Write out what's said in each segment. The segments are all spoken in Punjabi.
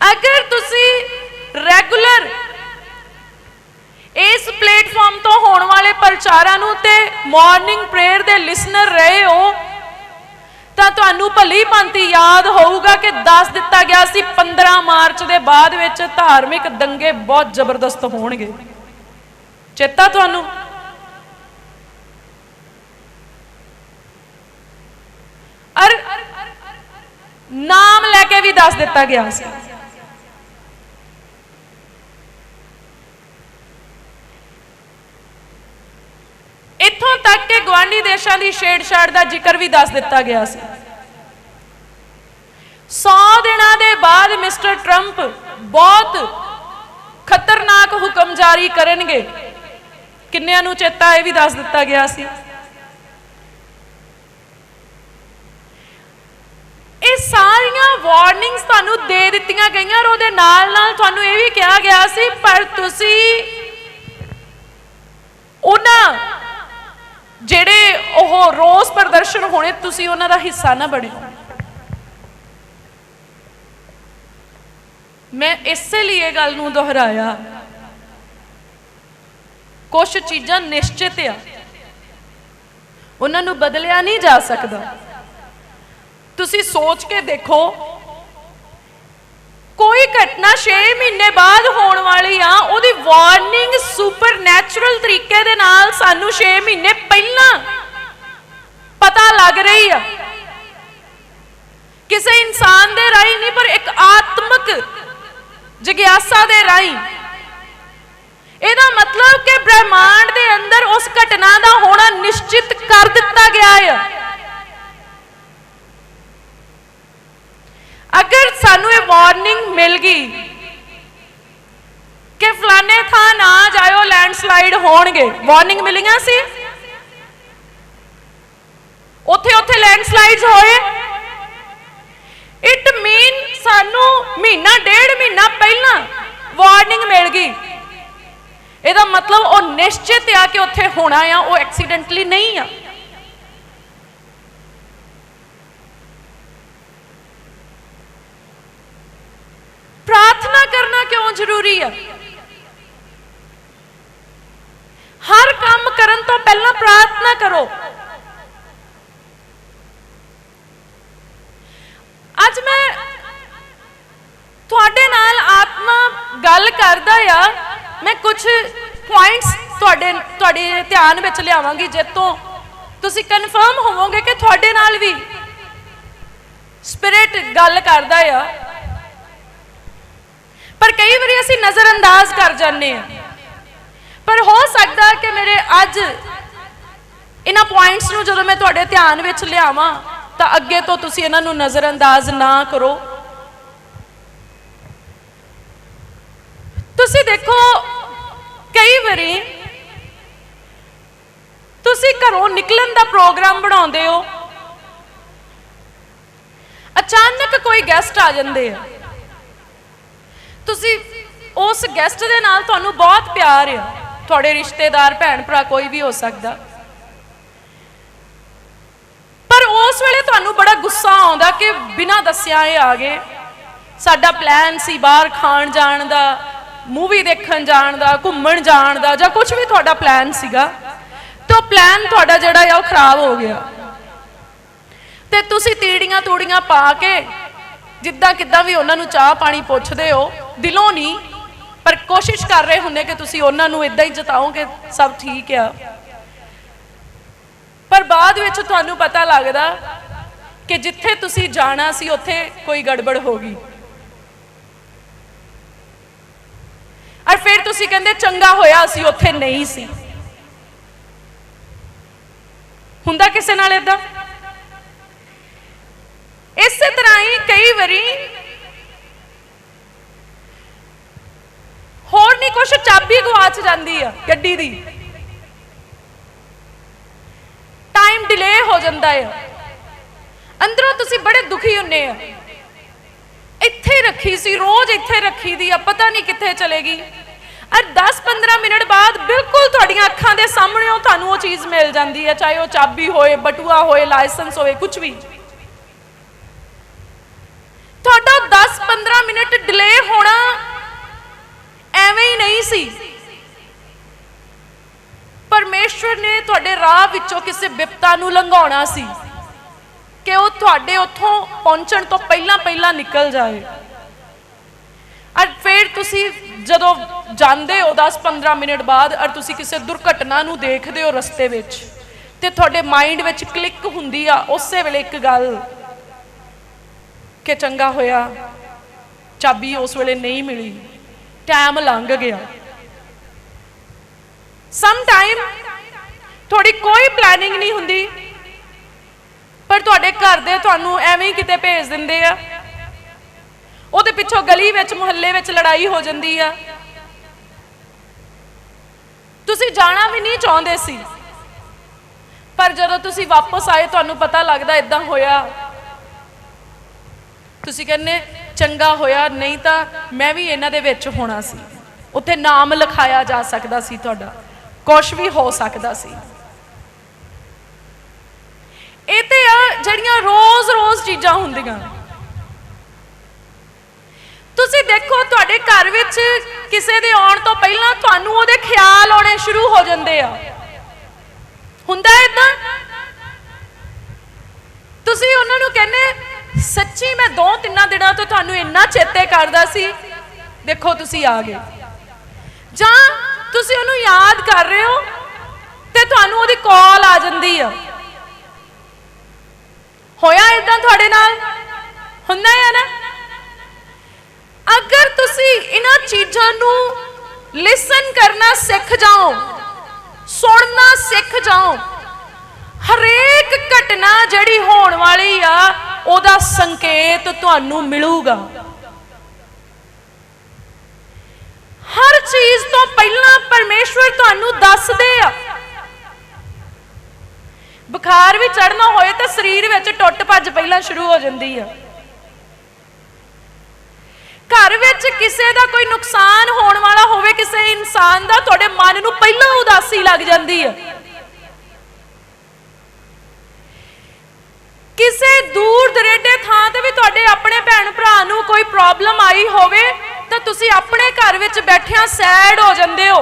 ਅਗਰ ਤੁਸੀਂ ਰੈਗੂਲਰ ਇਸ ਪਲੇਟਫਾਰਮ ਤੋਂ ਹੋਣ ਵਾਲੇ ਪ੍ਰਚਾਰਾਂ ਨੂੰ ਤੇ ਮਾਰਨਿੰਗ ਪ੍ਰੇਅਰ ਦੇ ਲਿਸਨਰ ਰਹੇ ਹੋ, ਤਾਂ ਤੁਹਾਨੂੰ ਭਲੀ ਭਾਂਤੀ ਯਾਦ ਹੋਊਗਾ ਕਿ ਦੱਸ ਦਿੱਤਾ ਗਿਆ ਸੀ 15 ਮਾਰਚ ਦੇ ਬਾਅਦ ਵਿੱਚ ਧਾਰਮਿਕ ਦੰਗੇ ਬਹੁਤ ਜ਼ਬਰਦਸਤ ਹੋਣਗੇ। ਚੇਤਾ ਤੁਹਾਨੂੰ? ਅਰ ਨਾਮ ਲੈ ਕੇ ਵੀ ਦੱਸ ਦਿੱਤਾ ਗਿਆ ਸੀ ਇੱਥੋਂ ਤੱਕ ਦੇਸ਼ਾਂ ਦੀ ਛੇੜਛਾੜ ਦਾ ਜ਼ਿਕਰ ਵੀ ਦੱਸ ਦਿੱਤਾ ਗਿਆ ਸੀ। 100 ਦਿਨਾਂ ਦੇ ਬਾਅਦ ਮਿਸਟਰ ਟਰੰਪ ਬਹੁਤ ਖਤਰਨਾਕ ਹੁਕਮ ਜਾਰੀ ਕਰਨਗੇ। ਕਿੰਨਿਆਂ ਨੂੰ ਚੇਤਾ ਇਹ ਵੀ ਦੱਸ ਦਿੱਤਾ ਗਿਆ ਸੀ। ਇਹ ਸਾਰੀਆਂ ਵਾਰਨਿੰਗਸ ਤੁਹਾਨੂੰ ਦੇ ਦਿੱਤੀਆਂ ਗਈਆਂ ਔਰ ਉਹਦੇ ਨਾਲ ਨਾਲ ਤੁਹਾਨੂੰ ਇਹ ਵੀ ਕਿਹਾ ਗਿਆ ਸੀ, ਪਰ ਤੁਸੀਂ ਉਹਨਾਂ ਜਿਹੜੇ ਉਹ ਰੋਸ ਪ੍ਰਦਰਸ਼ਨ ਹੋਣੇ, ਤੁਸੀਂ ਉਹਨਾਂ ਦਾ ਹਿੱਸਾ ਨਾ ਬਣਿਓ। ਮੈਂ ਇਸੇ ਲਈ ਇਹ ਗੱਲ ਨੂੰ ਦੁਹਰਾਇਆ। ਕੁਝ ਚੀਜ਼ਾਂ ਨਿਸ਼ਚਿਤ ਆ। ਉਹਨਾਂ ਨੂੰ ਬਦਲਿਆ ਨਹੀਂ ਜਾ ਸਕਦਾ। ਤੁਸੀਂ ਸੋਚ ਕੇ ਦੇਖੋ ਕੋਈ ਘਟਨਾ 6 ਮਹੀਨੇ ਬਾਅਦ ਹੋਣ ਵਾਲੀ ਆ, ਉਹਦੀ ਵਾਰਨਿੰਗ ਸੁਪਰਨੈਚੁਰਲ ਤਰੀਕੇ ਦੇ ਨਾਲ ਸਾਨੂੰ 6 ਮਹੀਨੇ ਪਹਿਲਾਂ ਪਤਾ ਲੱਗ ਰਹੀ ਆ। ਕਿਸੇ ਇਨਸਾਨ ਦੇ ਰਾਹੀਂ ਨਹੀਂ, ਪਰ ਇੱਕ ਆਤਮਿਕ ਜਗਿਆਸਾ ਦੇ ਰਾਹੀਂ। ਇਹਦਾ ਮਤਲਬ ਕਿ ਬ੍ਰਹਿਮੰਡ ਦੇ ਅੰਦਰ ਉਸ ਘਟਨਾ ਦਾ ਹੋਣਾ ਨਿਸ਼ਚਿਤ ਕਰ ਦਿੱਤਾ ਗਿਆ ਹੈ ਅਗਰ ਸਾਨੂੰ ਇਹ ਵਾਰਨਿੰਗ ਮਿਲ ਗਈ ਕਿ ਫਲਾਣੇ ਥਾਂ ਨਾ ਜਾਇਓ ਲੈਂਡਸਲਾਈਡ ਹੋਣਗੇ। ਵਾਰਨਿੰਗ ਮਿਲੀਆਂ ਸੀ? ਉੱਥੇ ਉੱਥੇ ਲੈਂਡਸਲਾਈਡਸ ਹੋਏ। ਇਟ ਮੀਨ ਸਾਨੂੰ ਮਹੀਨਾ, ਡੇਢ ਮਹੀਨਾ ਪਹਿਲਾਂ ਵਾਰਨਿੰਗ ਮਿਲ ਗਈ। ਇਹਦਾ ਮਤਲਬ ਉਹ ਨਿਸ਼ਚਿਤ ਆ ਕਿ ਉੱਥੇ ਹੋਣਾ ਆ, ਉਹ ਐਕਸੀਡੈਂਟਲੀ ਨਹੀਂ ਆ ਪ੍ਰਾਰਥਨਾ ਕਰਨਾ ਕਿਉਂ ਜ਼ਰੂਰੀ ਆ ਹਰ ਕੰਮ ਕਰਨ ਤੋਂ ਪਹਿਲਾਂ ਪ੍ਰਾਰਥਨਾ ਕਰੋ ਅੱਜ ਮੈਂ ਤੁਹਾਡੇ ਨਾਲ ਆਤਮਾ ਗੱਲ ਕਰਦਾ ਆ ਮੈਂ ਕੁਝ ਪੁਆਇੰਟਸ ਤੁਹਾਡੇ ਤੁਹਾਡੇ ਧਿਆਨ ਵਿੱਚ ਲਿਆਵਾਂਗੀ ਜਿੱਤੋਂ। ਤੁਸੀਂ ਕਨਫਰਮ ਹੋਵੋਗੇ ਕਿ ਤੁਹਾਡੇ ਨਾਲ ਵੀ ਸਪਿਰਿਟ ਗੱਲ ਕਰਦਾ ਆ। ਪਰ ਕਈ ਵਾਰੀ ਅਸੀਂ ਨਜ਼ਰ ਅੰਦਾਜ਼ ਕਰ ਜਾਂਦੇ ਆ। ਪਰ ਹੋ ਸਕਦਾ ਕਿ ਮੇਰੇ ਅੱਜ ਇਹਨਾਂ ਪੁਆਇੰਟਸ ਨੂੰ ਜਦੋਂ ਮੈਂ ਤੁਹਾਡੇ ਧਿਆਨ ਵਿੱਚ ਲਿਆਵਾਂ, ਤਾਂ ਅੱਗੇ ਤੋਂ ਤੁਸੀਂ ਇਹਨਾਂ ਨੂੰ ਨਜ਼ਰ ਅੰਦਾਜ਼ ਨਾ ਕਰੋ। ਤੁਸੀਂ ਦੇਖੋ, ਕਈ ਵਾਰੀ ਤੁਸੀਂ ਘਰੋਂ ਨਿਕਲਣ ਦਾ ਪ੍ਰੋਗਰਾਮ ਬਣਾਉਂਦੇ ਹੋ? ਅਚਾਨਕ ਕੋਈ ਗੈਸਟ ਆ ਜਾਂਦੇ ਆ। ਤੁਸੀਂ ਉਸ ਗੈਸਟ ਦੇ ਨਾਲ ਤੁਹਾਨੂੰ ਬਹੁਤ ਪਿਆਰ ਆ। ਤੁਹਾਡੇ ਰਿਸ਼ਤੇਦਾਰ ਭੈਣ ਭਰਾ ਕੋਈ ਵੀ ਹੋ ਸਕਦਾ। ਪਰ ਉਸ ਵੇਲੇ ਤੁਹਾਨੂੰ ਬੜਾ ਗੁੱਸਾ ਆਉਂਦਾ ਕਿ ਬਿਨਾਂ ਦੱਸਿਆ ਇਹ ਆ ਗਏ। ਸਾਡਾ ਪਲਾਨ ਸੀ ਬਾਹਰ ਖਾਣ ਜਾਣ ਦਾ ਮੂਵੀ ਦੇਖਣ ਜਾਣ ਦਾ, ਘੁੰਮਣ ਜਾਣ ਦਾ ਜਾਂ ਕੁਝ ਵੀ ਤੁਹਾਡਾ ਪਲਾਨ ਸੀਗਾ। ਤੇ ਪਲਾਨ ਤੁਹਾਡਾ ਜਿਹੜਾ ਆ ਉਹ ਖਰਾਬ ਹੋ ਗਿਆ। ਤੇ ਤੁਸੀਂ ਤੀੜੀਆਂ ਤੂੜੀਆਂ ਪਾ ਕੇ ਜਿੱਦਾਂ ਕਿੱਦਾਂ ਵੀ ਉਹਨਾਂ ਨੂੰ ਚਾਹ ਪਾਣੀ ਪੁੱਛਦੇ ਹੋ, ਦਿਲੋਂ ਨਹੀਂ, ਪਰ ਕੋਸ਼ਿਸ਼ ਕਰ ਰਹੇ ਹੁੰਦੇ ਕਿ ਤੁਸੀਂ ਉਹਨਾਂ ਨੂੰ ਇਦਾਂ ਹੀ ਜਤਾਓ ਕਿ ਸਭ ਠੀਕ ਆ। ਪਰ ਬਾਅਦ ਵਿੱਚ ਤੁਹਾਨੂੰ ਪਤਾ ਲੱਗਦਾ ਕਿ ਜਿੱਥੇ ਤੁਸੀਂ ਜਾਣਾ ਸੀ, ਉੱਥੇ ਕੋਈ ਗੜਬੜ ਹੋ ਗਈ। ਔਰ ਫਿਰ ਤੁਸੀਂ ਕਹਿੰਦੇ, ਚੰਗਾ ਹੋਇਆ ਸੀ, ਉੱਥੇ ਨਹੀਂ ਸੀ। ਹੁੰਦਾ ਕਿਸੇ ਨਾਲ ਇਦਾਂ ਇਸੇ ਤਰ੍ਹਾਂ ਹੀ ਕਈ ਵਾਰੀ ਹੋਰ ਨਹੀਂ ਕੁਛ ਚਾਬੀ ਗਵਾਚ ਜਾਂਦੀ ਆ ਗੱਡੀ ਦੀ। ਟਾਈਮ ਡਿਲੇ ਹੋ ਜਾਂਦਾ ਆ। ਅੰਦਰੋਂ ਤੁਸੀਂ ਬੜੇ ਦੁਖੀ ਹੁੰਨੇ ਆ। ਇੱਥੇ ਰੱਖੀ ਸੀ, ਰੋਜ਼ ਇੱਥੇ ਰੱਖੀ ਦੀ ਆ, ਪਤਾ ਨਹੀਂ ਕਿੱਥੇ ਚਲੇਗੀ ਔਰ 10-15 ਮਿੰਟ ਬਾਅਦ ਬਿਲਕੁਲ ਤੁਹਾਡੀਆਂ ਅੱਖਾਂ ਦੇ ਸਾਹਮਣੇ ਉਹ ਤੁਹਾਨੂੰ ਉਹ ਚੀਜ਼ ਮਿਲ ਜਾਂਦੀ ਹੈ, ਚਾਹੇ ਉਹ ਚਾਬੀ ਹੋਏ, ਬਟੂਆ ਹੋਏ, ਲਾਇਸੈਂਸ ਹੋਏ ਕੁਝ ਵੀ। ਤੁਹਾਡਾ 10-15 ਮਿੰਟ ਡਿਲੇ ਸੀ। ਪਰਮੇਸ਼ਵਰ ਨੇ ਤੁਹਾਡੇ ਰਾਹ ਵਿੱਚੋਂ ਕਿਸੇ ਵਿਪਤਾ ਨੂੰ ਲੰਘਾਉਣਾ ਸੀ ਕਿ ਉਹ ਤੁਹਾਡੇ ਉੱਥੋਂ ਪਹੁੰਚਣ ਤੋਂ ਪਹਿਲਾਂ ਪਹਿਲਾਂ ਨਿਕਲ ਜਾਏ। ਔਰ ਫਿਰ ਤੁਸੀਂ ਜਦੋਂ ਜਾਂਦੇ ਹੋ 10-15 ਮਿੰਟ ਬਾਅਦ ਔਰ ਤੁਸੀਂ ਕਿਸੇ ਦੁਰਘਟਨਾ ਨੂੰ ਦੇਖਦੇ ਹੋ ਰਸਤੇ ਵਿੱਚ ਤੇ ਤੁਹਾਡੇ ਮਾਈਂਡ ਵਿੱਚ ਕਲਿੱਕ ਹੁੰਦੀ ਆ, ਉਸੇ ਵੇਲੇ ਇੱਕ ਗੱਲ ਕਿ ਚੰਗਾ ਹੋਇਆ, ਚਾਬੀ ਉਸ ਵੇਲੇ ਨਹੀਂ ਮਿਲੀ, ਟਾਈਮ ਲੰਘ ਗਿਆ। ਸਮ ਟਾਈਮ ਤੁਹਾਡੀ ਕੋਈ ਪਲੈਨਿੰਗ ਨਹੀਂ ਹੁੰਦੀ, ਪਰ ਤੁਹਾਡੇ ਘਰ ਦੇ ਤੁਹਾਨੂੰ ਐਵੇਂ ਹੀ ਕਿਤੇ ਭੇਜ ਦਿੰਦੇ ਆ ਉਹਦੇ ਪਿੱਛੋਂ ਗਲੀ ਵਿੱਚ, ਮੁਹੱਲੇ ਵਿੱਚ ਲੜਾਈ ਹੋ ਜਾਂਦੀ ਆ। ਤੁਸੀਂ ਜਾਣਾ ਵੀ ਨਹੀਂ ਚਾਹੁੰਦੇ ਸੀ। ਪਰ ਜਦੋਂ ਤੁਸੀਂ ਵਾਪਸ ਆਏ, ਤੁਹਾਨੂੰ ਪਤਾ ਲੱਗਦਾ ਇਦਾਂ ਹੋਇਆ। ਤੁਸੀਂ ਕਹਿੰਦੇ, ਚੰਗਾ ਹੋਇਆ, ਨਹੀਂ ਤਾਂ ਮੈਂ ਵੀ ਇਹਨਾਂ ਦੇ ਵਿੱਚ ਹੋਣਾ ਸੀ। ਉੱਥੇ ਨਾਮ ਲਿਖਾਇਆ ਜਾ ਸਕਦਾ ਸੀ ਤੁਹਾਡਾ। ਕੁਝ ਵੀ ਹੋ ਸਕਦਾ ਸੀ। ਇਹ ਤੇ ਆ, ਜਿਹੜੀਆਂ ਰੋਜ਼-ਰੋਜ਼ ਚੀਜ਼ਾਂ ਹੁੰਦੀਆਂ। ਤੁਸੀਂ ਦੇਖੋ, ਤੁਹਾਡੇ ਘਰ ਵਿੱਚ ਕਿਸੇ ਦੇ ਆਉਣ ਤੋਂ ਪਹਿਲਾਂ ਤੁਹਾਨੂੰ ਉਹਦੇ ਖਿਆਲ ਆਉਣੇ ਸ਼ੁਰੂ ਹੋ ਜਾਂਦੇ ਆ। ਹੁੰਦਾ ਇਦਾਂ ਤੁਸੀਂ ਉਹਨਾਂ ਨੂੰ ਕਹਿੰਦੇ, ਸੱਚੀ ਮੈਂ ਦੋ ਤਿੰਨਾਂ ਦਿਨਾਂ ਤੋਂ ਤੁਹਾਨੂੰ ਇੰਨਾ ਚੇਤੇ ਕਰਦਾ ਸੀ। ਦੇਖੋ, ਤੁਸੀਂ ਆ ਗਏ। ਜਾਂ ਤੁਸੀਂ ਉਹਨੂੰ ਯਾਦ ਕਰ ਰਹੇ ਹੋ ਤੇ ਤੁਹਾਨੂੰ ਉਹਦੀ ਕਾਲ ਆ ਜਾਂਦੀ ਆ। ਹੋਇਆ ਇਦਾਂ ਤੁਹਾਡੇ ਨਾਲ? ਹੁੰਦਾ ਹੈ ਨਾ? ਅਗਰ ਤੁਸੀਂ ਇਹਨਾਂ ਚੀਜ਼ਾਂ ਨੂੰ ਲਿਸਨ ਕਰਨਾ ਸਿੱਖ ਜਾਓ, ਸੁਣਨਾ ਸਿੱਖ ਜਾਓ, ਹਰੇਕ ਘਟਨਾ ਜਿਹੜੀ ਹੋਣ ਵਾਲੀ ਆ, ਉਹਦਾ ਸੰਕੇਤ ਤੁਹਾਨੂੰ ਮਿਲੂਗਾ। ਹਰ ਚੀਜ਼ ਤੋਂ ਪਹਿਲਾਂ ਪਰਮੇਸ਼ਵਰ ਤੁਹਾਨੂੰ ਦੱਸਦੇ ਆ। ਬੁਖਾਰ ਵੀ ਚੜਨਾ ਹੋਏ ਤਾਂ ਸਰੀਰ ਵਿੱਚ ਟੁੱਟ ਭੱਜ ਪਹਿਲਾਂ ਸ਼ੁਰੂ ਹੋ ਜਾਂਦੀ ਆ। ਘਰ ਵਿੱਚ ਕਿਸੇ ਦਾ ਕੋਈ ਨੁਕਸਾਨ ਹੋਣ ਵਾਲਾ ਹੋਵੇ, ਕਿਸੇ ਇਨਸਾਨ ਦਾ, ਤੁਹਾਡੇ ਮਨ ਨੂੰ ਪਹਿਲਾਂ ਉਦਾਸੀ ਲੱਗ ਜਾਂਦੀ ਆ ਕਿਸੇ ਦੂਰ ਦਰੇਡੇ ਥਾਂ ਤੇ ਵੀ ਤੁਹਾਡੇ ਆਪਣੇ ਭੈਣ ਭਰਾ ਨੂੰ ਕੋਈ ਪ੍ਰੋਬਲਮ ਆਈ ਹੋਵੇ, ਤਾਂ ਤੁਸੀਂ ਆਪਣੇ ਘਰ ਵਿੱਚ ਬੈਠਿਆਂ ਸੈਡ ਹੋ ਜਾਂਦੇ ਹੋ।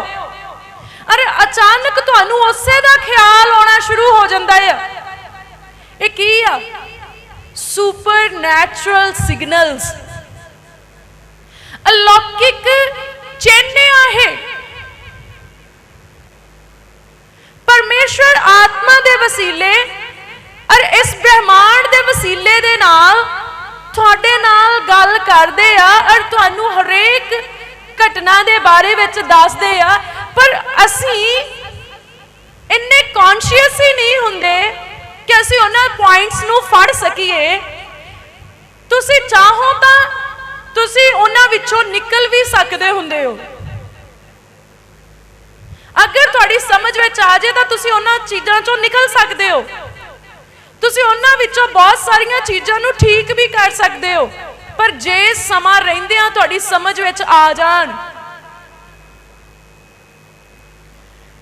ਅਰੇ ਅਚਾਨਕ ਤੁਹਾਨੂੰ ਉਸੇ ਦਾ ਖਿਆਲ ਆਉਣਾ ਸ਼ੁਰੂ ਹੋ ਜਾਂਦਾ ਹੈ। ਇਹ ਕੀ ਆ? ਸੁਪਰ ਨੈਚੁਰਲ ਸਿਗਨਲਸ ਅਲੌਕਿਕ ਚਿੰਨ੍ਹ ਆ ਪਰਮੇਸ਼ਰ ਆਤਮਾ ਦੇ ਵਸੀਲੇ ਔਰ ਇਸ ਬ੍ਰਹਿਮੰਡ ਦੇ ਵਸੀਲੇ ਦੇ ਨਾਲ ਤੁਹਾਡੇ ਨਾਲ ਗੱਲ ਕਰਦੇ ਆ ਔਰ ਤੁਹਾਨੂੰ ਹਰੇਕ ਘਟਨਾ ਦੇ ਬਾਰੇ ਵਿੱਚ ਦੱਸਦੇ ਆ। ਪਰ ਅਸੀਂ ਇੰਨੇ ਕੌਨਸ਼ੀਅਸ ਹੀ ਨਹੀਂ ਹੁੰਦੇ ਕਿ ਅਸੀਂ ਉਹਨਾਂ ਪੁਆਇੰਟਸ ਨੂੰ ਫੜ ਸਕੀਏ। ਤੁਸੀਂ ਚਾਹੋ ਤਾਂ ਤੁਸੀਂ ਉਹਨਾਂ ਵਿੱਚੋਂ ਨਿਕਲ ਵੀ ਸਕਦੇ ਹੁੰਦੇ ਹੋ। ਅਗਰ ਤੁਹਾਡੀ ਸਮਝ ਵਿੱਚ ਆ ਜੇ ਤਾਂ ਤੁਸੀਂ ਉਹਨਾਂ ਚੀਜ਼ਾਂ ਚੋਂ ਨਿਕਲ ਸਕਦੇ ਹੋ। ਤੁਸੀਂ ਉਹਨਾਂ ਵਿੱਚੋਂ ਬਹੁਤ ਸਾਰੀਆਂ ਚੀਜ਼ਾਂ ਨੂੰ ਠੀਕ ਵੀ ਕਰ ਸਕਦੇ ਹੋ, ਪਰ ਜੇ ਸਮਾਂ ਰਹਿੰਦਿਆਂ ਤੁਹਾਡੀ ਸਮਝ ਵਿੱਚ ਆ ਜਾਣ।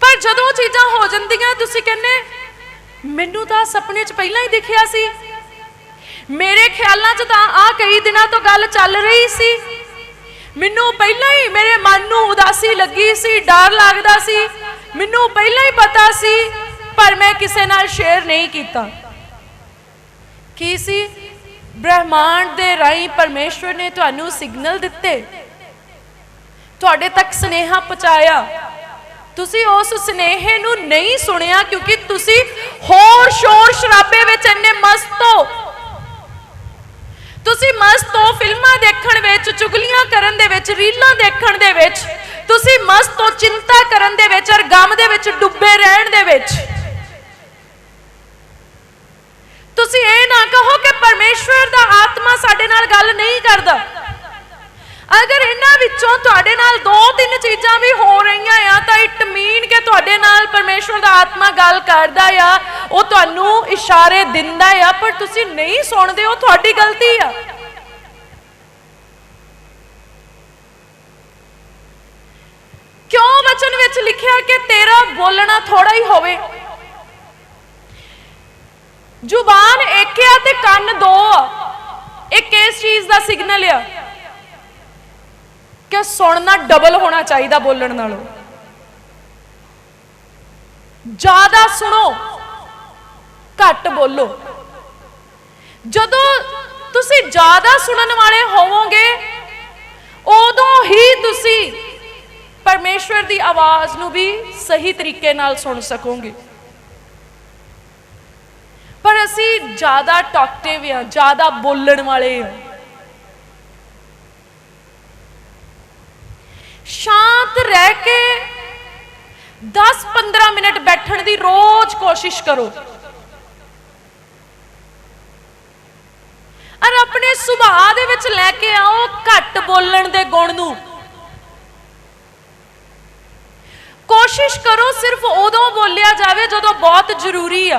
ਪਰ ਜਦੋਂ ਚੀਜ਼ਾਂ ਹੋ ਜਾਂਦੀਆਂ, ਤੁਸੀਂ ਕਹਿੰਦੇ, ਮੈਨੂੰ ਤਾਂ ਸੁਪਨੇ 'ਚ ਪਹਿਲਾਂ ਹੀ ਦਿਖਿਆ ਸੀ। ਮੇਰੇ ਖਿਆਲਾਂ 'ਚ ਤਾਂ ਆ ਕਈ ਦਿਨਾਂ ਤੋਂ ਗੱਲ ਚੱਲ ਰਹੀ ਸੀ। ਮੈਨੂੰ ਪਹਿਲਾਂ ਹੀ ਮੇਰੇ ਮਨ ਨੂੰ ਉਦਾਸੀ ਲੱਗੀ ਸੀ, ਡਰ ਲੱਗਦਾ ਸੀ। ਮੈਨੂੰ ਪਹਿਲਾਂ ਹੀ ਪਤਾ ਸੀ, ਪਰ ਮੈਂ ਕਿਸੇ ਨਾਲ ਸ਼ੇਅਰ ਨਹੀਂ ਕੀਤਾ। ਕੀ ਸੀ? ਬ੍ਰਹਿਮੰਡ ਦੇ ਰਾਹੀਂ ਪਰਮੇਸ਼ਵਰ ਨੇ ਤੁਹਾਨੂੰ ਸਿਗਨਲ ਦਿੱਤੇ। ਤੁਹਾਡੇ ਤੱਕ ਸਨੇਹਾ ਪਹੁੰਚਾਇਆ। ਤੁਸੀਂ ਉਸ ਸਨੇਹੇ ਨੂੰ ਨਹੀਂ ਸੁਣਿਆ ਕਿਉਂਕਿ ਤੁਸੀਂ ਹੋਰ ਸ਼ੋਰ ਸ਼ਰਾਬੇ ਵਿੱਚ ਇੰਨੇ ਮਸਤ ਹੋ। ਤੁਸੀਂ ਮਸਤ ਹੋ ਫਿਲਮਾਂ ਦੇਖਣ ਵਿੱਚ, ਚੁਗਲੀਆਂ ਕਰਨ ਦੇ ਵਿੱਚ, ਰੀਲਾਂ ਦੇਖਣ ਦੇ ਵਿੱਚ, ਤੁਸੀਂ ਮਸਤ ਹੋ ਚਿੰਤਾ ਕਰਨ ਦੇ ਵਿੱਚ ਔਰ ਗਮ ਦੇ ਵਿੱਚ ਡੁੱਬੇ ਰਹਿਣ ਦੇ ਵਿੱਚ। ਤੁਸੀਂ ਇਹ ਨਾ ਕਹੋ ਕਿ ਪਰਮੇਸ਼ਵਰ ਦਾ ਆਤਮਾ ਸਾਡੇ ਨਾਲ ਗੱਲ ਨਹੀਂ ਕਰਦਾ। ਅਗਰ ਇਹਨਾਂ ਵਿੱਚੋਂ ਤੁਹਾਡੇ ਨਾਲ ਦੋ ਤਿੰਨ ਚੀਜ਼ਾਂ ਵੀ ਹੋ ਰਹੀਆਂ ਆ, ਤਾਂ ਇਟ ਮੀਨ ਕਿ ਤੁਹਾਡੇ ਨਾਲ ਪਰਮੇਸ਼ਵਰ ਦਾ ਆਤਮਾ ਗੱਲ ਕਰਦਾ ਆ, ਉਹ ਤੁਹਾਨੂੰ ਇਸ਼ਾਰੇ ਦਿੰਦਾ ਆ, ਪਰ ਤੁਸੀਂ ਨਹੀਂ ਸੁਣਦੇ ਹੋ ਤੁਹਾਡੀ ਗਲਤੀ ਆ। ਕਿਉਂ ਵਚਨ ਵਿੱਚ ਲਿਖਿਆ ਕਿ ਤੇਰਾ ਬੋਲਣਾ ਥੋੜਾ ਹੀ ਹੋਵੇ? ਜ਼ੁਬਾਨ ਇੱਕ ਆ ਤੇ ਕੰਨ ਦੋ ਆ। ਇਹ ਕਿਸ ਚੀਜ਼ ਦਾ ਸਿਗਨਲ ਆ। ਕਿ ਸੁਣਨਾ ਡਬਲ ਹੋਣਾ ਚਾਹੀਦਾ ਬੋਲਣ ਨਾਲੋਂ। ਜ਼ਿਆਦਾ ਸੁਣੋ, ਘੱਟ ਬੋਲੋ। ਜਦੋਂ ਤੁਸੀਂ ਜ਼ਿਆਦਾ ਸੁਣਨ ਵਾਲੇ ਹੋਵੋਗੇ, ਉਦੋਂ ਹੀ ਤੁਸੀਂ ਪਰਮੇਸ਼ਵਰ ਦੀ ਆਵਾਜ਼ ਨੂੰ ਵੀ ਸਹੀ ਤਰੀਕੇ ਨਾਲ ਸੁਣ ਸਕੋਗੇ। ਪਰ ਅਸੀਂ ਜ਼ਿਆਦਾ ਟਾਕਟਿਵ ਆ ਜ਼ਿਆਦਾ ਬੋਲਣ ਵਾਲੇ ਆ ਸ਼ਾਂਤ ਰਹਿ ਕੇ 10-15 ਮਿੰਟ ਬੈਠਣ ਦੀ ਰੋਜ਼ ਕੋਸ਼ਿਸ਼ ਕਰੋ। ਔਰ ਆਪਣੇ ਸੁਭਾਅ ਦੇ ਵਿੱਚ ਲੈ ਕੇ ਆਓ ਘੱਟ ਬੋਲਣ ਦੇ ਗੁਣ ਨੂੰ। ਕੋਸ਼ਿਸ਼ ਕਰੋ ਸਿਰਫ ਉਦੋਂ ਬੋਲਿਆ ਜਾਵੇ ਜਦੋਂ ਬਹੁਤ ਜ਼ਰੂਰੀ ਆ।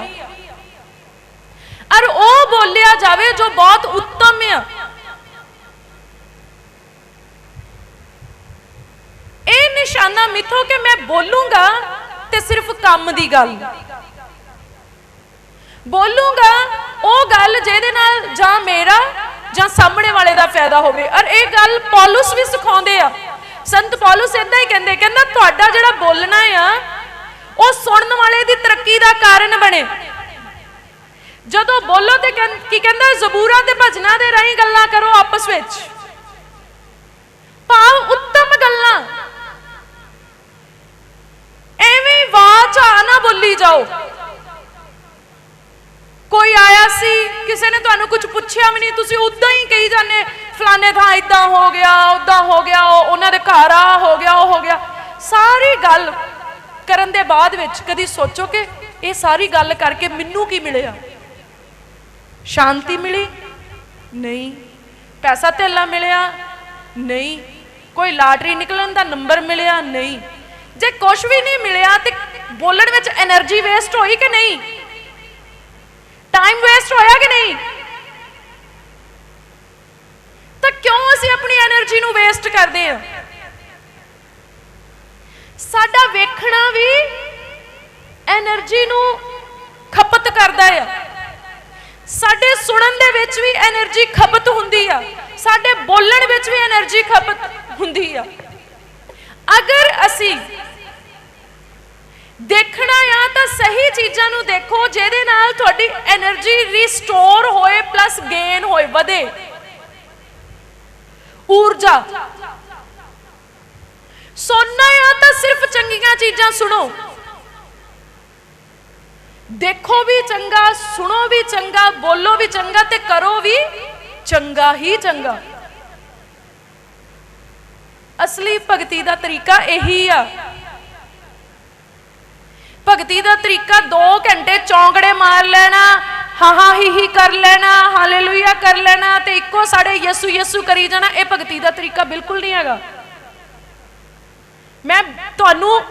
ਔਰ ਉਹ ਬੋਲਿਆ ਜਾਵੇ ਜੋ ਬਹੁਤ ਉੱਤਮ ਆ। ਇਹ ਨਿਸ਼ਾਨਾ ਮਿੱਥੋ ਕਿ ਮੈਂ ਬੋਲੂੰਗਾ ਤੇ ਸਿਰਫ ਕੰਮ ਦੀ ਗੱਲ। ਬੋਲੂੰਗਾ ਉਹ ਗੱਲ ਜਿਹਦੇ ਨਾਲ ਜਾਂ ਮੇਰਾ ਜਾਂ ਸਾਹਮਣੇ ਵਾਲੇ ਦਾ ਫਾਇਦਾ ਹੋਵੇ। ਔਰ ਇਹ ਗੱਲ ਪੌਲਸ ਵੀ ਸਿਖਾਉਂਦੇ ਆ। ਸੰਤ ਪੌਲਸ ਇਦਾਂ ਹੀ ਕਹਿੰਦੇ, ਕਹਿੰਦਾ ਤੁਹਾਡਾ ਜਿਹੜਾ ਬੋਲਣਾ ਆ, ਉਹ ਸੁਣਨ ਵਾਲੇ ਦੀ ਤਰੱਕੀ ਦਾ ਕਾਰਨ ਬਣੇ। ਜਦੋਂ ਬੋਲੋ ਤੇ ਕੀ ਕਹਿੰਦਾ, ਜ਼ਬੂਰਾਂ ਤੇ ਭਜਨਾਂ ਦੇ ਰਾਹੀਂ ਗੱਲਾਂ ਕਰੋ ਆਪਸ ਵਿੱਚ। ਭਾਵ ਉੱਤਮ ਗੱਲਾਂ ਐਵੇਂ ਹੀ ਵਾਚ ਆ ਨਾ ਬੋਲੀ ਜਾਓ। ਕੋਈ ਆਇਆ ਸੀ? ਕਿਸੇ ਨੇ ਤੁਹਾਨੂੰ ਕੁਝ ਪੁੱਛਿਆ ਵੀ ਨਹੀਂ? ਤੁਸੀਂ ਉਦਾਂ ਹੀ ਕਹੀ ਜਾਂਦੇ, ਫਲਾਣੇ ਥਾਂ ਇਦਾਂ ਹੋ ਗਿਆ, ਉਦਾਂ ਹੋ ਗਿਆ ਉਹਨਾਂ ਦੇ ਘਰ ਆ, ਹੋ ਗਿਆ, ਉਹ ਹੋ ਗਿਆ। ਸਾਰੀ ਗੱਲ ਕਰਨ ਦੇ ਬਾਅਦ ਵਿੱਚ ਕਦੀ ਸੋਚੋ ਕਿ ਇਹ ਸਾਰੀ ਗੱਲ ਕਰਕੇ ਮੈਨੂੰ ਕੀ ਮਿਲਿਆ? ਸ਼ਾਂਤੀ ਮਿਲੀ? ਨਹੀਂ। ਪੈਸਾ ਧੇਲਾ ਮਿਲਿਆ? ਨਹੀਂ। ਕੋਈ ਲਾਟਰੀ ਨਿਕਲਣ ਦਾ ਨੰਬਰ ਮਿਲਿਆ? ਨਹੀਂ। ਜੇ ਕੁਝ ਵੀ ਨਹੀਂ ਮਿਲਿਆ ਤੇ ਬੋਲਣ ਵਿੱਚ એનર્ਜੀ ਵੇਸਟ ਹੋਈ ਕਿ ਨਹੀਂ? ਟਾਈਮ ਵੇਸਟ ਹੋਇਆ ਕਿ ਨਹੀਂ? ਤਾਂ ਕਿਉਂ ਅਸੀਂ ਆਪਣੀ એનર્ਜੀ ਨੂੰ ਵੇਸਟ ਕਰਦੇ ਹਾਂ? ਸਾਡਾ ਵੇਖਣਾ ਵੀ એનર્ਜੀ ਨੂੰ ਖਪਤ ਕਰਦਾ ਆ। ਸਾਡੇ ਸੁਣਨ ਦੇ ਵਿੱਚ ਵੀ એનર્ਜੀ ਖਪਤ ਹੁੰਦੀ ਆ। ਸਾਡੇ ਬੋਲਣ ਵਿੱਚ ਵੀ એનર્ਜੀ ਖਪਤ ਹੁੰਦੀ ਆ। ਅਗਰ ਅਸੀਂ ਦੇਖਣਾ ਆ ਤਾਂ ਸਹੀ ਚੀਜ਼ਾਂ ਨੂੰ ਦੇਖੋ, ਜਿਹਦੇ ਨਾਲ ਤੁਹਾਡੀ એનર્ਜੀ ਰੀਸਟੋਰ ਹੋਏ ਪਲੱਸ ਗੇਨ ਹੋਏ, ਵਧੇ। ਊਰਜਾ। ਸੁਣਨਾ ਆ ਤਾਂ ਸਿਰਫ ਚੰਗੀਆਂ ਚੀਜ਼ਾਂ ਸੁਣੋ। ਦੇਖੋ ਵੀ ਚੰਗਾ, ਸੁਣੋ ਵੀ ਚੰਗਾ, ਬੋਲੋ ਵੀ ਚੰਗਾ ਤੇ ਕਰੋ ਵੀ ਚੰਗਾ ਹੀ ਚੰਗਾ। ਅਸਲੀ ਭਗਤੀ ਦਾ ਤਰੀਕਾ ਇਹੀ ਆ। ਭਗਤੀ ਦਾ ਤਰੀਕਾ 2 ਘੰਟੇ ਚੌਂਕੜੇ ਮਾਰ ਲੈਣਾ, ਹਾਂ ਹਾਂ, ਹੀ ਹੀ ਕਰ ਲੈਣਾ, ਹਾਲੇਲੂਇਆ ਕਰ ਲੈਣਾ ਤੇ ਇੱਕੋ ਸਾਡੇ ਯਿਸੂ ਯਿਸੂ ਕਰੀ ਜਾਣਾ, ਇਹ ਭਗਤੀ ਦਾ ਤਰੀਕਾ ਬਿਲਕੁਲ ਨਹੀਂ ਹੈਗਾ। ਮੈਂ ਤੁਹਾਨੂੰ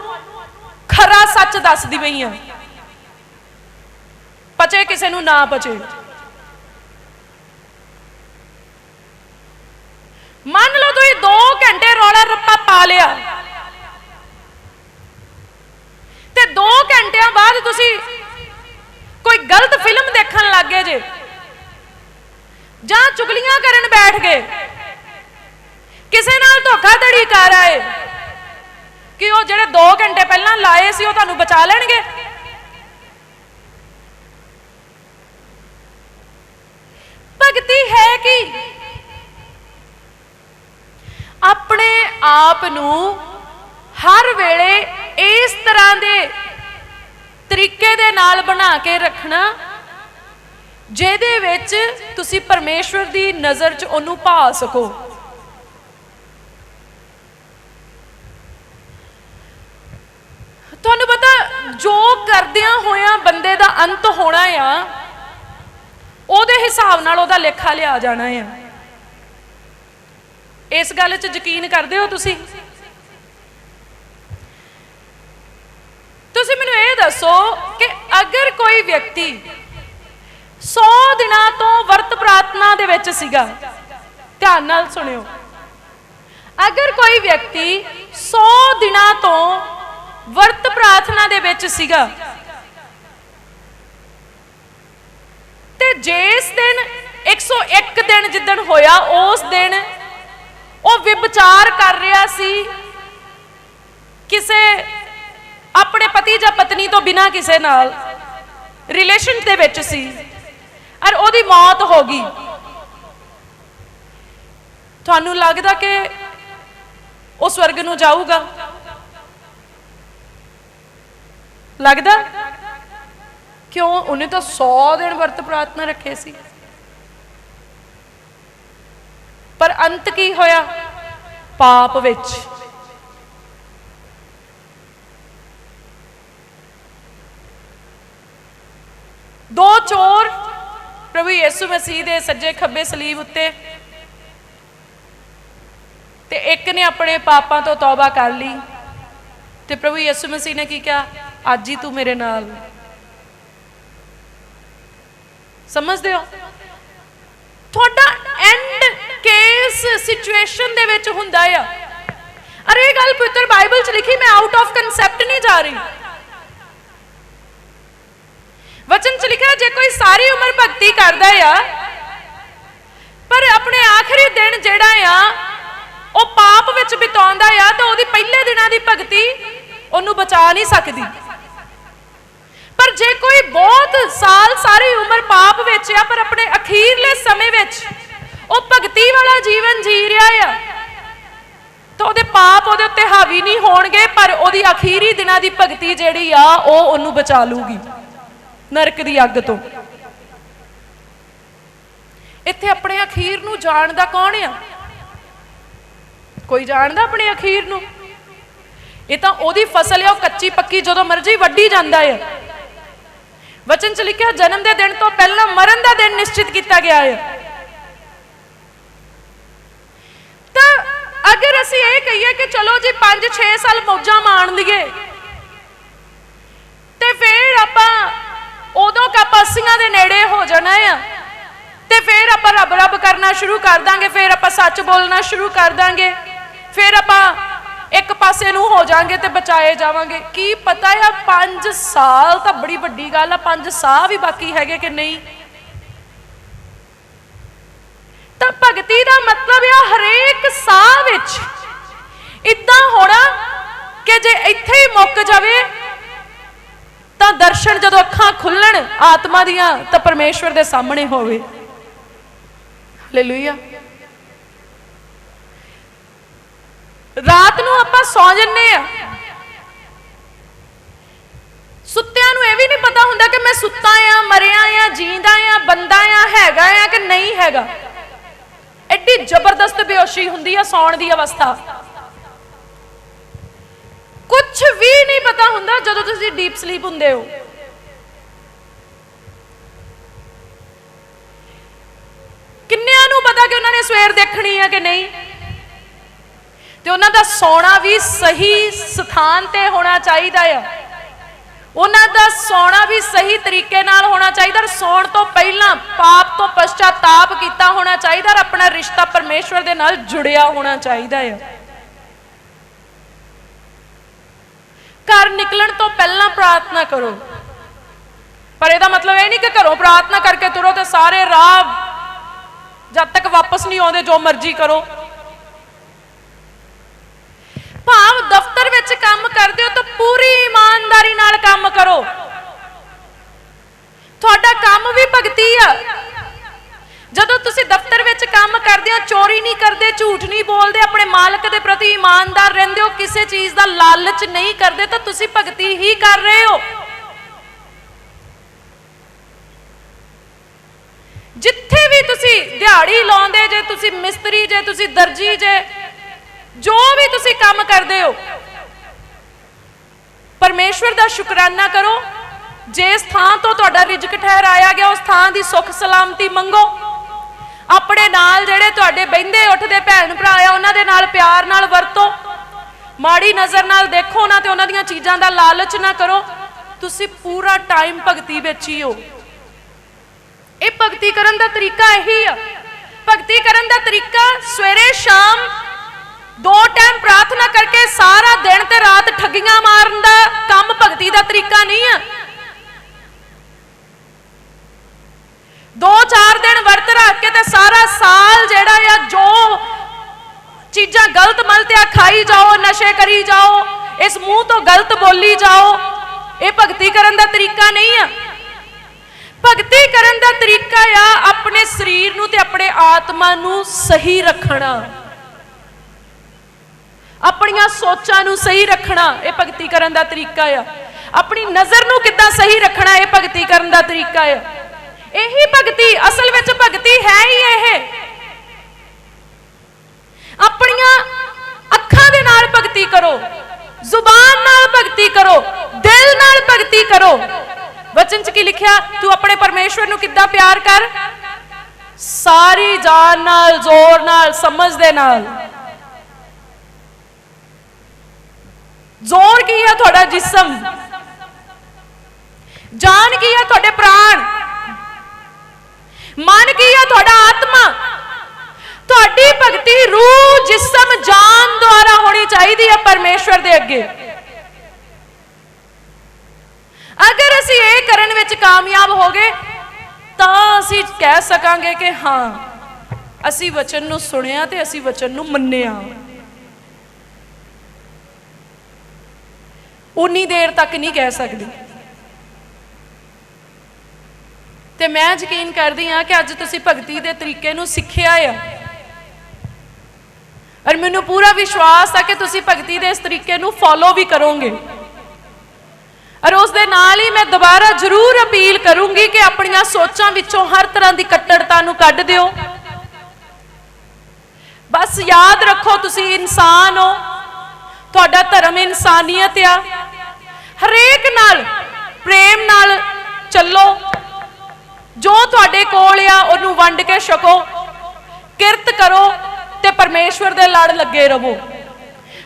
ਖਰਾ ਸੱਚ ਦੱਸਦੀ ਪਈ ਆ ਪਚੇ ਕਿਸੇ ਨੂੰ ਨਾ ਪਚੇ ਮੰਨ ਲਓ ਤੁਸੀਂ 2 ਘੰਟੇ ਰੌਲਾ ਰੱਪਾ ਪਾ ਲਿਆ ਤੇ 2 ਘੰਟਿਆਂ ਬਾਅਦ ਤੁਸੀਂ ਕੋਈ ਗਲਤ ਫਿਲਮ ਦੇਖਣ ਲੱਗ ਗਏ ਜੇ ਜਾਂ ਚੁਗਲੀਆਂ ਕਰਨ ਬੈਠ ਗਏ ਕਿਸੇ ਨਾਲ ਧੋਖਾਧੜੀ ਕਰ ਆਏ ਕਿ ਉਹ ਜਿਹੜੇ 2 ਘੰਟੇ ਪਹਿਲਾਂ ਲਾਏ ਸੀ ਉਹ ਤੁਹਾਨੂੰ ਬਚਾ ਲੈਣਗੇ? ਭਗਤੀ ਹੈ ਕੀ? ਆਪਣੇ ਆਪ ਨੂੰ ਹਰ ਵੇਲੇ ਇਸ ਤਰ੍ਹਾਂ ਦੇ ਤਰੀਕੇ ਦੇ ਨਾਲ ਬਣਾ ਕੇ ਰੱਖਣਾ, ਜਿਹਦੇ ਵਿੱਚ ਤੁਸੀਂ ਪਰਮੇਸ਼ਵਰ ਦੀ ਨਜ਼ਰ 'ਚ ਉਹਨੂੰ ਪਾ ਸਕੋ ਤੁਹਾਨੂੰ ਪਤਾ ਜੋ ਕਰਦਿਆਂ ਹੋਇਆਂ ਬੰਦੇ ਦਾ ਅੰਤ ਹੋਣਾ ਆ, ਉਹਦੇ ਹਿਸਾਬ ਨਾਲ ਉਹਦਾ ਲੇਖਾ ਲਿਆ ਜਾਣਾ ਆ। ਇਸ ਗੱਲ 'ਚ ਯਕੀਨ ਕਰਦੇ ਹੋ ਤੁਸੀਂ? ਤੁਸੀਂ ਮੈਨੂੰ ਇਹ ਦੱਸੋ ਕਿ ਅਗਰ ਕੋਈ ਵਿਅਕਤੀ 100 ਦਿਨਾਂ ਤੋਂ ਵਰਤ ਪ੍ਰਾਰਥਨਾ ਦੇ ਵਿੱਚ ਸੀਗਾ, ਧਿਆਨ ਨਾਲ ਸੁਣਿਓ। ਅਗਰ ਕੋਈ ਵਿਅਕਤੀ 100 ਦਿਨਾਂ ਤੋਂ ਵਰਤ ਪ੍ਰਾਰਥਨਾ ਦੇ ਵਿੱਚ ਸੀਗਾ ਤੇ ਜਿਸ ਦਿਨ 101 ਦਿਨ ਜਿੱਦਣ ਹੋਇਆ, ਉਸ ਦਿਨ ਉਹ ਵਿਚਾਰ ਕਰ ਰਿਹਾ ਸੀ ਕਿਸੇ ਆਪਣੇ ਪਤੀ ਜਾਂ ਪਤਨੀ ਤੋਂ ਬਿਨਾ ਕਿਸੇ ਨਾਲ ਰਿਲੇਸ਼ਨ ਦੇ ਵਿੱਚ ਸੀ, ਔਰ ਉਹਦੀ ਮੌਤ ਹੋ ਗਈ। ਤੁਹਾਨੂੰ ਲੱਗਦਾ ਕਿ ਉਹ ਸਵਰਗ ਨੂੰ ਜਾਊਗਾ? ਲੱਗਦਾ? ਕਿਉਂ? ਉਹਨੇ ਤਾਂ 100 ਦਿਨ ਵਰਤ ਪ੍ਰਾਰਥਨਾ ਰੱਖੇ ਸੀ। ਪਰ ਅੰਤ ਕੀ ਹੋਇਆ? ਪਾਪ ਵਿੱਚ। ਦੋ ਚੋਰ ਪ੍ਰਭੂ ਯਿਸੂ ਮਸੀਹ ਦੇ ਸੱਜੇ ਖੱਬੇ ਸਲੀਬ ਉੱਤੇ ਤੇ ਇੱਕ ਨੇ ਆਪਣੇ ਪਾਪਾਂ ਤੋਂ ਤੌਬਾ ਕਰ ਲਈ ਤੇ ਪ੍ਰਭੂ ਯਿਸੂ ਮਸੀਹ ਨੇ ਕੀ ਕਿਹਾ? ਅੱਜ ਹੀ ਤੂੰ ਮੇਰੇ ਨਾਲ। ਸਮਝਦੇ ਹੋ? ਤੁਹਾਡਾ ਐਂਡ ਕੇਸ ਸਿਚੁਏਸ਼ਨ ਦੇ ਵਿੱਚ ਹੁੰਦਾ ਆ। ਅਰੇ ਇਹ ਗੱਲ ਪਵਿੱਤਰ ਬਾਈਬਲ 'ਚ ਲਿਖੀ, ਮੈਂ ਆਊਟ ਆਫ ਕਨਸੈਪਟ ਨਹੀਂ ਜਾ ਰਹੀ। ਵਚਨ 'ਚ ਲਿਖਿਆ, ਜੇ ਕੋਈ ਸਾਰੀ ਉਮਰ ਭਗਤੀ ਕਰਦਾ ਆ, ਪਰ ਆਪਣੇ ਆਖਰੀ ਦਿਨ ਜਿਹੜਾ ਆ, ਉਹ ਪਾਪ ਵਿੱਚ ਬਿਤਾਉਂਦਾ ਆ, ਤਾਂ ਉਹਦੀ ਪਹਿਲੇ ਦਿਨਾਂ ਦੀ ਭਗਤੀ ਉਹਨੂੰ ਬਚਾ ਨਹੀਂ ਸਕਦੀ। ਪਰ ਜੇ ਕੋਈ ਬਹੁਤ ਸਾਲ ਸਾਰੀ ਉਮਰ ਪਾਪ ਵਿੱਚ ਆ, ਪਰ ਆਪਣੇ ਅਖੀਰਲੇ ਸਮੇਂ ਵਿੱਚ ਉਹ ਭਗਤੀ ਵਾਲਾ ਜੀਵਨ ਜੀ ਰਿਹਾ ਆ, ਤਾਂ ਉਹਦੇ ਪਾਪ ਉਹਦੇ ਉੱਤੇ ਹਾਵੀ ਨਹੀਂ ਹੋਣਗੇ, ਪਰ ਉਹਦੀ ਅਖੀਰੀ ਦਿਨਾਂ ਦੀ ਭਗਤੀ ਜਿਹੜੀ ਆ, ਉਹ ਉਹਨੂੰ ਬਚਾ ਲੂਗੀ, ਨਰਕ ਦੀ ਅੱਗ ਤੋਂ। ਇੱਥੇ ਆਪਣੇ ਅਖੀਰ ਨੂੰ ਜਾਣਦਾ ਕੌਣ ਆ? ਕੋਈ ਜਾਣਦਾ ਆਪਣੇ ਅਖੀਰ ਨੂੰ? ਇਹ ਤਾਂ ਉਹਦੀ ਫਸਲ ਹੈ ਉਹ ਕੱਚੀ ਪੱਕੀ ਜਦੋਂ ਮਰਜ਼ੀ ਵੱਢੀ ਜਾਂਦਾ ਹੈ ਵਚਨ ਚ ਲਿਖਿਆ ਜਨਮ ਦੇ ਦਿਨ ਤੋਂ ਪਹਿਲਾਂ ਮਰਨ ਦਾ ਦਿਨ ਨਿਸ਼ਚਿਤ ਕੀਤਾ ਗਿਆ ਹੈ ਤਾਂ ਅਗਰ ਅਸੀਂ ਇਹ ਕਹੀਏ ਕਿ ਚਲੋ ਜੀ 5-6 ਸਾਲ ਮੌਜਾਂ ਮਾਣ ਲਈਏ ਤੇ ਫਿਰ ਆਪਾਂ ਉਦੋਂ ਕਪਾਸੀਆਂ ਦੇ ਨੇੜੇ ਹੋ ਜਾਣਾ ਆ ਤੇ ਫਿਰ ਆਪਾਂ ਰੱਬ ਰੱਬ ਕਰਨਾ ਸ਼ੁਰੂ ਕਰ ਦਾਂਗੇ ਫਿਰ ਆਪਾਂ ਸੱਚ ਬੋਲਣਾ ਸ਼ੁਰੂ ਕਰ ਦਾਂਗੇ ਫਿਰ ਆਪਾਂ ਇੱਕ ਪਾਸੇ ਨੂੰ ਹੋ ਜਾਾਂਗੇ ਤੇ ਬਚਾਏ ਜਾਵਾਂਗੇ। ਕੀ ਪਤਾ ਆ 5 ਸਾਲ ਤਾਂ ਬੜੀ ਵੱਡੀ ਗੱਲ ਆ 5 ਸਾਹ ਵੀ ਬਾਕੀ ਹੈਗੇ ਕਿ ਨਹੀਂ? ਤਾਂ ਭਗਤੀ ਦਾ ਮਤਲਬ ਆ ਹਰੇਕ ਸਾਹ ਵਿੱਚ। ਇਦਾਂ ਹੋਣਾ ਕਿ ਜੇ ਇੱਥੇ ਹੀ ਮੁੱਕ ਜਾਵੇ, ਤਾਂ ਦਰਸ਼ਨ ਜਦੋਂ ਅੱਖਾਂ ਖੁੱਲਣ, ਆਤਮਾ ਦੀਆਂ, ਤਾਂ ਪਰਮੇਸ਼ਵਰ ਦੇ ਸਾਹਮਣੇ ਹੋਵੇ। ਹਾਲੇਲੂਇਆ ਰਾਤ ਨੂੰ ਆਪਾਂ ਸੌ ਜੰਨੇ ਆ। ਸੁੱਤਿਆਂ ਨੂੰ ਇਹ ਵੀ ਨਹੀਂ ਪਤਾ ਹੁੰਦਾ ਕਿ ਮੈਂ ਸੁੱਤਾ ਆ, ਮਰਿਆ ਆ, ਜੀਂਦਾ ਆ, ਬੰਦਾ ਆ, ਹੈਗਾ ਆ ਕਿ ਨਹੀਂ ਹੈਗਾ। ਐਡੀ ਜ਼ਬਰਦਸਤ ਬੇਹੋਸ਼ੀ ਹੁੰਦੀ ਆ ਸੌਣ ਦੀ ਅਵਸਥਾ। ਕੁਝ ਵੀ ਨਹੀਂ ਪਤਾ ਹੁੰਦਾ ਜਦੋਂ ਤੁਸੀਂ ਡੀਪ ਸਲੀਪ ਹੁੰਦੇ ਹੋ। ਕਿੰਨਿਆਂ ਨੂੰ ਪਤਾ ਕਿ ਉਹਨਾਂ ਨੇ ਸਵੇਰ ਦੇਖਣੀ ਹੈ ਕਿ ਨਹੀਂ? ਤੇ ਉਹਨਾਂ ਦਾ ਸੌਣਾ ਵੀ ਸਹੀ ਸਥਾਨ ਤੇ ਹੋਣਾ ਚਾਹੀਦਾ ਆ। ਉਹਨਾਂ ਦਾ ਸੌਣਾ ਵੀ ਸਹੀ ਤਰੀਕੇ ਨਾਲ ਹੋਣਾ ਚਾਹੀਦਾ ਔਰ ਸੌਣ ਤੋਂ ਪਹਿਲਾਂ ਪਾਪ ਤੋਂ ਪਛਤਾਤਾਪ ਕੀਤਾ ਹੋਣਾ ਚਾਹੀਦਾ ਔਰ ਆਪਣਾ ਰਿਸ਼ਤਾ ਪਰਮੇਸ਼ਵਰ ਦੇ ਨਾਲ ਜੁੜਿਆ ਹੋਣਾ ਚਾਹੀਦਾ ਆ। ਘਰ ਨਿਕਲਣ ਤੋਂ ਪਹਿਲਾਂ ਪ੍ਰਾਰਥਨਾ ਕਰੋ। ਪਰ ਇਹਦਾ ਮਤਲਬ ਇਹ ਨਹੀਂ ਕਿ ਘਰੋਂ ਪ੍ਰਾਰਥਨਾ ਕਰਕੇ ਤੁਰੋ ਤੇ ਸਾਰੇ ਰਾਹ ਜਦ ਤੱਕ ਵਾਪਸ ਨਹੀਂ ਆਉਂਦੇ, ਜੋ ਮਰਜ਼ੀ ਕਰੋ। ਭਾਵ ਦਫ਼ਤਰ ਵਿੱਚ ਕੰਮ ਕਰਦੇ ਹੋ ਤਾਂ ਪੂਰੀ ਇਮਾਨਦਾਰੀ ਨਾਲ ਕੰਮ ਕਰੋ। ਤੁਹਾਡਾ ਕੰਮ ਵੀ ਭਗਤੀ ਆ। ਜਦੋਂ ਤੁਸੀਂ ਦਫ਼ਤਰ ਵਿੱਚ ਕੰਮ ਕਰਦੇ ਹੋ, ਚੋਰੀ ਨਹੀਂ ਕਰਦੇ, ਝੂਠ ਨਹੀਂ ਬੋਲਦੇ, ਆਪਣੇ ਮਾਲਕ ਦੇ ਪ੍ਰਤੀ ਇਮਾਨਦਾਰ ਰਹਿੰਦੇ ਹੋ, ਕਿਸੇ ਚੀਜ਼ ਦਾ ਲਾਲਚ ਨਹੀਂ ਕਰਦੇ, ਤਾਂ ਤੁਸੀਂ ਭਗਤੀ ਹੀ ਕਰ ਰਹੇ ਹੋ। ਜਿੱਥੇ ਵੀ ਤੁਸੀਂ ਦਿਹਾੜੀ ਲਾਉਂਦੇ ਜੇ, ਤੁਸੀਂ ਮਿਸਤਰੀ ਜੇ, ਤੁਸੀਂ ਦਰਜੀ ਜੇ ਜੋ ਵੀ ਤੁਸੀਂ ਕੰਮ ਕਰਦੇ ਹੋ, ਪਰਮੇਸ਼ਵਰ ਦਾ ਸ਼ੁਕਰਾਨਾ ਕਰੋ। ਜਿਸ ਥਾਂ ਤੋਂ ਤੁਹਾਡਾ ਰਿਜ਼ਕ ਠਹਿਰਾਇਆ ਗਿਆ, ਉਸ ਥਾਂ ਦੀ ਸੁੱਖ ਸਲਾਮਤੀ ਮੰਗੋ। ਆਪਣੇ ਨਾਲ ਜਿਹੜੇ ਤੁਹਾਡੇ ਬੈੰਦੇ ਉੱਠਦੇ ਭੈਣ ਭਰਾ ਆ, ਉਹਨਾਂ ਦੇ ਨਾਲ ਪਿਆਰ ਨਾਲ ਵਰਤੋ। ਮਾੜੀ ਨਜ਼ਰ ਨਾਲ ਦੇਖੋ ਨਾ ਤੇ ਉਹਨਾਂ ਦੀਆਂ ਚੀਜ਼ਾਂ ਦਾ ਲਾਲਚ ਨਾ ਕਰੋ। ਤੁਸੀਂ ਪੂਰਾ ਟਾਈਮ ਭਗਤੀ ਵਿੱਚ ਹੀ ਹੋ। ਇਹ ਭਗਤੀ ਕਰਨ ਦਾ ਤਰੀਕਾ ਇਹੀ ਆ। ਭਗਤੀ ਕਰਨ ਦਾ ਤਰੀਕਾ ਸਵੇਰੇ ਸ਼ਾਮ ਦੋ ਟਾਈਮ ਪ੍ਰਾਰਥਨਾ ਕਰਕੇ ਸਾਰਾ ਦਿਨ ਤੇ ਰਾਤ ਠੱਗੀਆਂ ਮਾਰਨ ਦਾ ਕੰਮ ਭਗਤੀ ਦਾ ਤਰੀਕਾ ਨਹੀਂ ਆ। ਦੋ ਚਾਰ ਦਿਨ ਵਰਤ ਰੱਖ ਕੇ ਤੇ ਸਾਰਾ ਸਾਲ ਜਿਹੜਾ ਆ, ਜੋ ਚੀਜ਼ਾਂ ਗਲਤ ਮਲਤਿਆ ਖਾਈ ਜਾਓ, ਨਸ਼ੇ ਕਰੀ ਜਾਓ, ਇਸ ਮੂੰਹ ਤੋਂ ਗਲਤ ਬੋਲੀ ਜਾਓ, ਇਹ ਭਗਤੀ ਕਰਨ ਦਾ ਤਰੀਕਾ ਨਹੀਂ ਆ। ਭਗਤੀ ਕਰਨ ਦਾ ਤਰੀਕਾ ਆ ਆਪਣੇ ਸਰੀਰ ਨੂੰ ਤੇ ਆਪਣੇ ਆਤਮਾ ਨੂੰ ਸਹੀ ਰੱਖਣਾ। ਆਪਣੀਆਂ ਸੋਚਾਂ ਨੂੰ ਸਹੀ ਰੱਖਣਾ ਇਹ ਭਗਤੀ ਕਰਨ ਦਾ ਤਰੀਕਾ ਆ। ਆਪਣੀ ਨਜ਼ਰ ਨੂੰ ਕਿੱਦਾਂ ਸਹੀ ਰੱਖਣਾ ਇਹ ਭਗਤੀ ਕਰਨ ਦਾ ਤਰੀਕਾ ਆ। ਇਹੀ ਭਗਤੀ, ਅਸਲ ਵਿੱਚ ਭਗਤੀ ਹੈ ਹੀ ਇਹ। ਆਪਣੀਆਂ ਅੱਖਾਂ ਦੇ ਨਾਲ ਭਗਤੀ ਕਰੋ, ਜ਼ੁਬਾਨ ਨਾਲ ਭਗਤੀ ਕਰੋ, ਦਿਲ ਨਾਲ ਭਗਤੀ ਕਰੋ। ਵਚਨ ਚ ਕੀ ਲਿਖਿਆ? ਤੂੰ ਆਪਣੇ ਪਰਮੇਸ਼ਵਰ ਨੂੰ ਕਿੱਦਾਂ ਪਿਆਰ ਕਰ? ਸਾਰੀ ਜਾਨ ਨਾਲ, ਜ਼ੋਰ ਨਾਲ, ਸਮਝ ਦੇ ਨਾਲ। ਜ਼ੋਰ ਕੀ ਹੈ ਤੁਹਾਡਾ ਜਿਸਮ? ਜਾਨ ਕੀ ਹੈ ਤੁਹਾਡੇ ਪ੍ਰਾਣ? ਮਨ ਕੀ ਹੈ ਤੁਹਾਡਾ ਆਤਮਾ? ਤੁਹਾਡੀ ਭਗਤੀ ਰੂਹ, ਜਿਸਮ, ਜਾਨ ਦੁਆਰਾ ਹੋਣੀ ਚਾਹੀਦੀ ਹੈ ਪਰਮੇਸ਼ਵਰ ਦੇ ਅੱਗੇ। ਅਗਰ ਅਸੀਂ ਇਹ ਕਰਨ ਵਿੱਚ ਕਾਮਯਾਬ ਹੋ ਗਏ, ਤਾਂ ਅਸੀਂ ਕਹਿ ਸਕਾਂਗੇ ਕਿ ਹਾਂ, ਅਸੀਂ ਵਚਨ ਨੂੰ ਸੁਣਿਆ ਤੇ ਅਸੀਂ ਵਚਨ ਨੂੰ ਮੰਨਿਆ। ਉਨੀ ਦੇਰ ਤੱਕ ਨਹੀਂ ਕਹਿ ਸਕਦੀ। ਤੇ ਮੈਂ ਯਕੀਨ ਕਰਦੀ ਹਾਂ ਕਿ ਅੱਜ ਤੁਸੀਂ ਭਗਤੀ ਦੇ ਤਰੀਕੇ ਨੂੰ ਸਿੱਖਿਆ ਆ। ਔਰ ਮੈਨੂੰ ਪੂਰਾ ਵਿਸ਼ਵਾਸ ਆ ਕਿ ਤੁਸੀਂ ਭਗਤੀ ਦੇ ਇਸ ਤਰੀਕੇ ਨੂੰ ਫੋਲੋ ਵੀ ਕਰੋਗੇ। ਔਰ ਉਸ ਦੇ ਨਾਲ ਹੀ ਮੈਂ ਦੁਬਾਰਾ ਜ਼ਰੂਰ ਅਪੀਲ ਕਰੂੰਗੀ ਕਿ ਆਪਣੀਆਂ ਸੋਚਾਂ ਵਿੱਚੋਂ ਹਰ ਤਰ੍ਹਾਂ ਦੀ ਕੱਟੜਤਾ ਨੂੰ ਕੱਢ ਦਿਓ। ਬਸ ਯਾਦ ਰੱਖੋ, ਤੁਸੀਂ ਇਨਸਾਨ ਹੋ। ਤੁਹਾਡਾ ਧਰਮ ਇਨਸਾਨੀਅਤ ਆ। ਹਰੇਕ ਨਾਲ, ਪ੍ਰੇਮ ਨਾਲ ਚੱਲੋ। ਜੋ ਤੁਹਾਡੇ ਕੋਲ ਆ, ਉਹਨੂੰ ਵੰਡ ਕੇ ਛਕੋ। ਕਿਰਤ ਕਰੋ ਤੇ ਪਰਮੇਸ਼ਵਰ ਦੇ ਲੜ ਲੱਗੇ ਰਹੋ।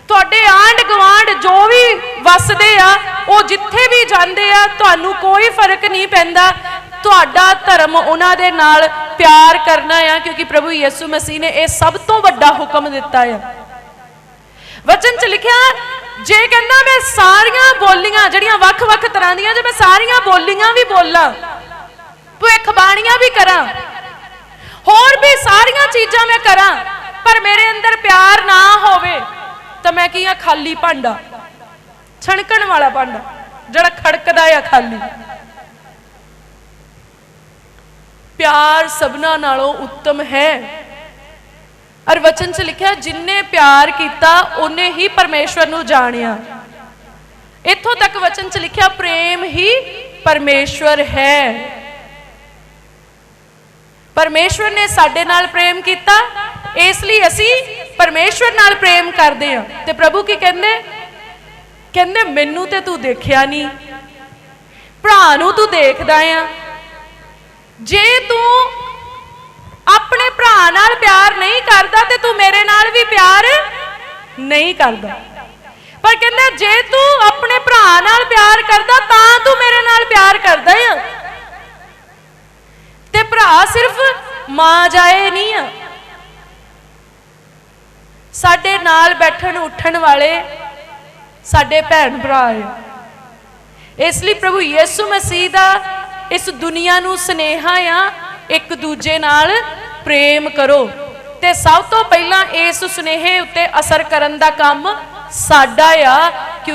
ਤੁਹਾਡੇ ਆਂਡ ਗਵਾਂਡ ਜੋ ਵੀ ਵਸਦੇ ਆ, ਉਹ ਜਿੱਥੇ ਵੀ ਜਾਂਦੇ ਆ, ਤੁਹਾਨੂੰ ਕੋਈ ਫ਼ਰਕ ਨਹੀਂ ਪੈਂਦਾ। ਤੁਹਾਡਾ ਧਰਮ ਉਹਨਾਂ ਦੇ ਨਾਲ ਪਿਆਰ ਕਰਨਾ ਆ, ਕਿਉਂਕਿ ਪ੍ਰਭੂ ਯਿਸੂ ਮਸੀਹ ਨੇ ਇਹ ਸਭ ਤੋਂ ਵੱਡਾ ਹੁਕਮ ਦਿੱਤਾ ਆ। ਵਚਨ ਚ ਲਿਖਿਆ, ਜੇ ਕਹਿੰਦਾ ਮੈਂ ਸਾਰੀਆਂ ਬੋਲੀਆਂ, ਜਿਹੜੀਆਂ ਵੱਖ-ਵੱਖ ਤਰ੍ਹਾਂ ਦੀਆਂ, ਜੇ ਮੈਂ ਸਾਰੀਆਂ ਬੋਲੀਆਂ ਵੀ ਬੋਲਾਂ, ਭਵਿੱਖ ਬਾਣੀਆਂ ਵੀ ਕਰਾਂ, ਹੋਰ ਵੀ ਸਾਰੀਆਂ ਚੀਜ਼ਾਂ ਮੈਂ ਕਰਾਂ, ਪਰ ਮੇਰੇ ਅੰਦਰ ਪਿਆਰ ਨਾ ਹੋਵੇ, ਤਾਂ ਮੈਂ ਕੀ ਆ, ਖਾਲੀ ਭਾਂਡਾ, ਛਣਕਣ ਵਾਲਾ ਭਾਂਡਾ, ਜਿਹੜਾ ਖੜਕਦਾ ਆ ਖਾਲੀ। ਪਿਆਰ ਸਭਨਾ ਨਾਲੋਂ ਉੱਤਮ ਹੈ। ਅਰ ਵਚਨ 'ਚ ਲਿਖਿਆ ਜਿਨਨੇ ਪਿਆਰ ਕੀਤਾ, ਉਹਨੇ ਹੀ ਪਰਮੇਸ਼ਵਰ ਨੂੰ ਜਾਣਿਆ। ਇੱਥੋਂ ਤੱਕ ਵਚਨ 'ਚ ਲਿਖਿਆ, ਪ੍ਰੇਮ ਹੀ ਪਰਮੇਸ਼ਵਰ ਹੈ। ਪਰਮੇਸ਼ਵਰ ਨੇ ਸਾਡੇ ਨਾਲ ਪ੍ਰੇਮ ਕੀਤਾ, ਇਸ ਲਈ ਅਸੀਂ ਪਰਮੇਸ਼ਵਰ ਨਾਲ ਪ੍ਰੇਮ ਕਰਦੇ ਹਾਂ। ਤੇ ਪ੍ਰਭੂ ਕੀ ਕਹਿੰਦੇ? ਕਹਿੰਦੇ, ਮੈਨੂੰ ਤੇ ਤੂੰ ਦੇਖਿਆ ਨਹੀਂ ਭਰਾ ਨੂੰ ਤੂੰ ਦੇਖਦਾ ਆ। ਜੇ ਤੂੰ ਆਪਣੇ ਭਰਾ ਨਾਲ ਪਿਆਰ ਨਹੀਂ ਕਰਦਾ ਤੇ ਤੂੰ ਮੇਰੇ ਨਾਲ ਵੀ ਪਿਆਰ ਨਹੀਂ ਕਰਦਾ। ਪਰ ਕਹਿੰਦਾ, ਜੇ ਤੂੰ ਆਪਣੇ ਭਰਾ ਨਾਲ ਪਿਆਰ ਕਰਦਾ, ਤਾਂ ਤੂੰ ਮੇਰੇ ਨਾਲ ਪਿਆਰ ਕਰਦਾ ਆ। ਤੇ ਭਰਾ ਸਿਰਫ ਮਾਂ ਜਾਏ ਨਹੀਂ ਆ। ਸਾਡੇ ਨਾਲ ਬੈਠਣ, ਉੱਠਣ ਵਾਲੇ ਸਾਡੇ ਭੈਣ ਭਰਾ ਆ। ਇਸ ਲਈ ਪ੍ਰਭੂ ਯਿਸੂ ਮਸੀਹ ਦਾ ਇਸ ਦੁਨੀਆ ਨੂੰ ਸਨੇਹਾ ਆ, ਇੱਕ ਦੂਜੇ ਨਾਲ ਪ੍ਰੇਮ ਕਰੋ। ਤੇ ਸਭ ਤੋਂ ਪਹਿਲਾਂ ਇਸ ਸੁਨੇਹੇ ਉੱਤੇ ਅਸਰ ਕਰਨ ਦਾ ਕੰਮ ਸਾਡਾ ਆ